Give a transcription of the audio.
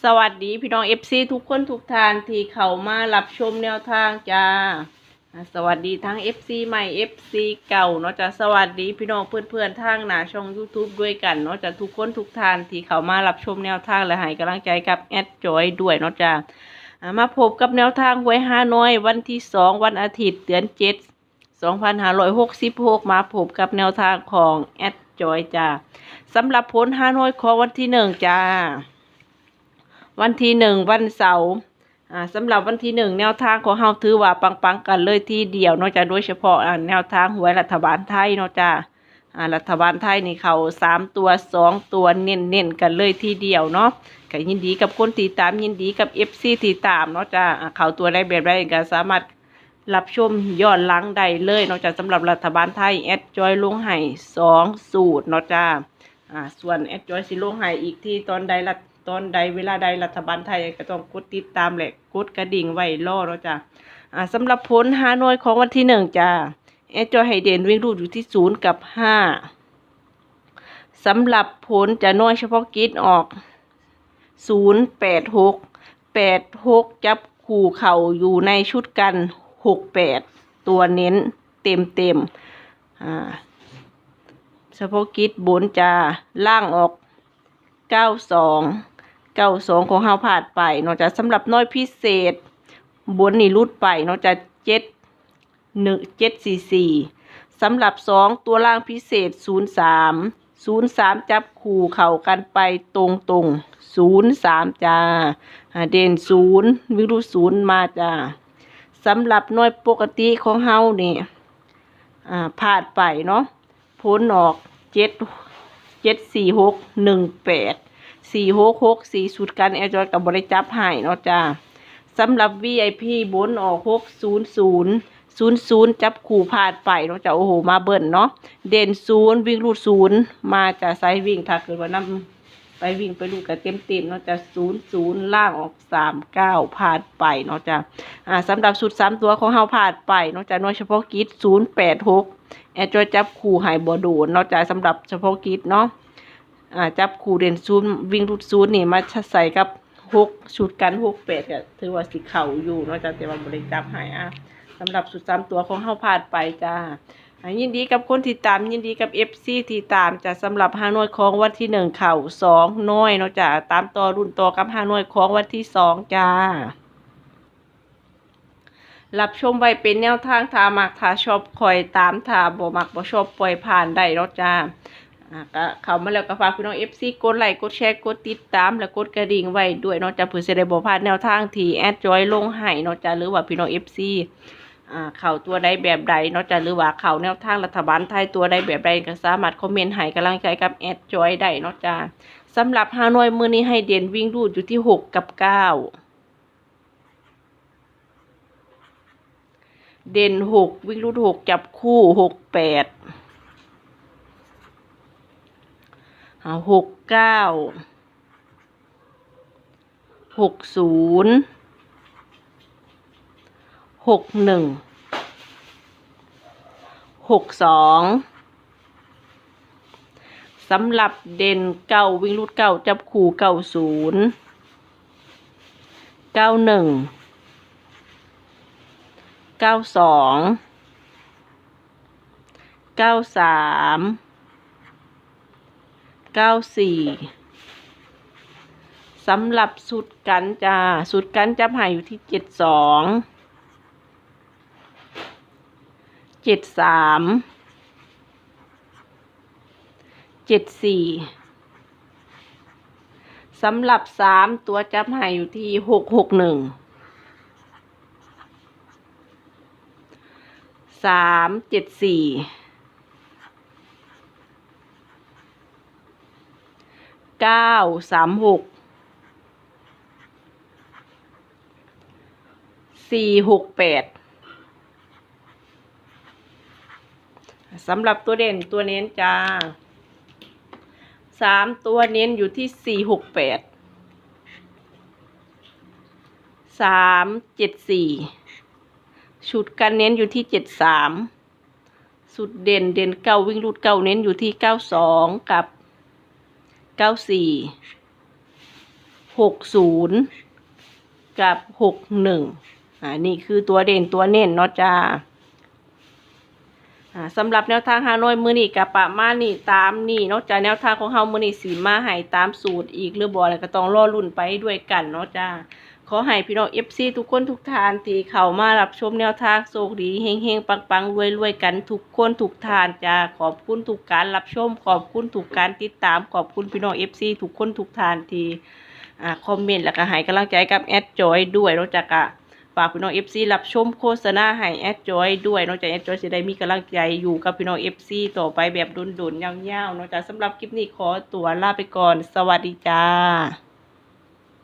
สวัสดีพี่น้องเอฟซีทุกคนทุกทานที่เข้ามารับชมแนวทางจ้า สวัสดีทั้ง FC ใหม่ FC เก่าเนาะจ้ะสวัสดีพี่น้องเพื่อนๆทางหนาช่อง YouTube ด้วยกันเนาะจ้ะทุกคนทุกทานที่เข้ามารับชมแนวทางและให้กำลังใจกับแอดจอยด้วยเนาะจ้ามาพบกับแนวทางไว้ห้าน้อย วันที่สองวันอาทิตย์เดือนเจ็ดสองพันห้าร้อยหกสิบหกมาพบกับแนวทางของแอดจอยจ้าสำหรับผลห้าน้อยของวันที่หนึ่งจ้า วันที่หนึ่งวันเสาร์สำหรับวันที่หนึ่งแนวทางของเฮาถือว่าปังๆกันเลยที่เดียวนอกจากโดยเฉพาะแนวทางหวยรัฐบาลไทยนาะจ้าอ่ารัฐบาลไทยนี่เขาสามตัวสองตัวเน้นๆกันเลยทีเดียวเนาะก็ยินดีกับคนติดตามยินดีกับเอฟซีติดตามเนาะจ้าอ่าเขาตัวได้แบบได้ก็สามารถรับชมย้อนหลังได้เลยนาะจ้าสำหรับรัฐบาลไทยแอดจอยลงให้สองสูตรเนาะจ้าอ่าส่วนแอดจอยสิลงให้อีกที่ตอนใดรัฐ ตอนใดเวลาใดรัฐบาลไทยก็ต้องกดติดตามแหละกดกระดิ่งไว้รอแล้วจ้ะอ่าสำหรับผลหาน่วยของวันที่หนึ่งจ้ะแอจอยให้เดนวิ่งรูดอยู่ที่ศูนย์กับห้าสำหรับผลจะน่วยเฉพาะกิจออกศูนย์แปดหกแปดหกจับคู่เข่าอยู่ในชุดกันหกแปดตัวเน้นเต็มเต็มอ่าเฉพาะกิจบนจะล่างออกเก้าสอง เก้าสองของเฮาผ่านไปเนอกจากสำหรับน้อยพิเศษ บนนี่รุดไปเนอกจากเจ็ดหนึ่งเจ็ดสี่สี่สำหรับสองตัวล่างพิเศษศูนย์สามศูนย์สามจับคู่เข่ากันไปตรงตรงศูนย์สามจ้าเด่นศูนย์วิรุศูนย์มาจ้าสำหรับน้อยปกติของเฮานี่อ่าผ่านไปเนาะผลออกเจ็ดเจ็ดสี่หกหนึ่งแปด สี่หกหกสี่สุดกันแอร์จอยกับบริจับให้เนาะจ้าสำหรับ VIP บนออกหกศูนย์ศูนย์ศูนย์ศูนย์จับขู่พลาดไปเนาะจ้าโอ้โหมาเบิ่นเนาะเด่นศูนย์วิ่งรูดศูนย์มาจากไซวิ่งถ้าเกิดว่านำไปวิ่งไปลูกกับเต็มเต็มเนาะจ้าศูนย์ศูนย์ล่างออกสามเก้าพลาดไปเนาะจ้าอ่าสำหรับสุดสามตัวของเฮาพลาดไปเนาะจ้าโดยเฉพาะกิจศูนย์แปดหกแอดจอยจับคู่ใหายบ่โดนเนาะจ่าสำหรับเฉพาะกิจเนาะ จับคู่เด่นซูนย์วิ่งรุดซูนย์นี่มาใส่กับหกชุดกันหกแปดก็ถือว่าสิเข่าอยู่นาะจ้ะแต่ว่าบริจับใหายอะสำหรับสุดสามตัวของเฮาพลาดไปจ้ายินดีกับคนที่ตามยินดีกับเอฟซีที่ตามจะสำหรับห้าหน่วยของวันที่หนึ่งเข่าสองน่วยเนาะจ้ะตามต่อรุ่นต่อกับห้าหน่วยของวันที่สองจ้ารับชมไว้เป็นแนวทางทามักทาชอบคอยตามทาบ่มักบ่ชอบปล่อยผ่านได้เนาะจ้าอ่า ก็เข้ามาแล้วก็ฝากพี่น้อง FC กดไลค์กดแชร์กดติดตาม และกดกระดิ่งไว้ด้วยนาะจ้าเพื่อจะได้บ่พลาดแนวทางที่แอดจอยลงให้นาะจ้าหรือว่าพี่น้อง FC อ่าเข้าตัวใดแบบใดนาะจ้าหรือว่าเข้าแนวทางรัฐบาลไทยตัวใดแบบใดก็สามารถคอมเมนต์ให้กำลังใจกับแอดจอยได้นาะจ้าสำหรับฮานอยมือนี้ให้เด่นวิ่งรูดอยู่ที่หกกับเก้าเด่นหกวิ่งรูดหกจับคู่หกแปด เอาหกเก้าหกศูนย์หกหนึ่งหกสองสำหรับเด่นเก้าวิ่งรูดเก้าจับคู่เก้าศูนย์เก้าหนึ่งเก้าสองเก้าสาม เก้าสี่สำหรับสุดกันจ้าสุดกันจะหายอยู่ที่เจ็ดสองเจ็ดสามเจ็ดสี่สำหรับสามตัวจับหายอยู่ที่หกหกหนึ่งสามเจ็ดสี่ เก้าสามหกสี่หกแปดสำหรับตัวเด่นตัวเน้นจ้าสามตัวเน้นอยู่ที่สี่หกแปดสามเจ็ดสี่ชุดกันเน้นอยู่ที่เจ็ดสามสุดเด่นเด่นเก้าวิ่งรูดเก้าเน้นอยู่ที่เก้าสองกับ เก้าสี่หกศูนย์กับหกหนึ่งอ่านี่คือตัวเด่นตัวเน้นเนาะจ้าสำหรับแนวทางฮานอยมือนี่กับปะมาณนี่ตามนี่นอกจากแนวทางของเฮามือนี่สีมาหายตามสูตรอีกหรือบ่อะไรก็ต้องรอรุ่นไปด้วยกันเนาะจ้า ขอให้พี่น้องเอฟซีทุกคนทุกทานที่เข้ามารับชมแนวทางโชคดีเฮงเฮงปังปังรวยรวยกันทุกคนทุกทานจ้าขอบคุณทุกการรับชม ขอบคุณทุกการติดตาม ขอบคุณพี่น้องเอฟซีทุกคนทุกทานที่อ่าคอมเมนต์แล้วก็ให้กำลังใจกับแอดจอยด้วยนอกจากอะฝากพี่น้องเอฟซีรับชมโฆษณาให้แอดจอยด้วยนอกจากแอดจอยจะได้มีกำลังใจอยู่กับพี่น้องเอฟซีต่อไปแบบดุนๆยาวๆนอกจากสำหรับคลิปนี้ขอตัวลาไปก่อน สวัสดีจ้า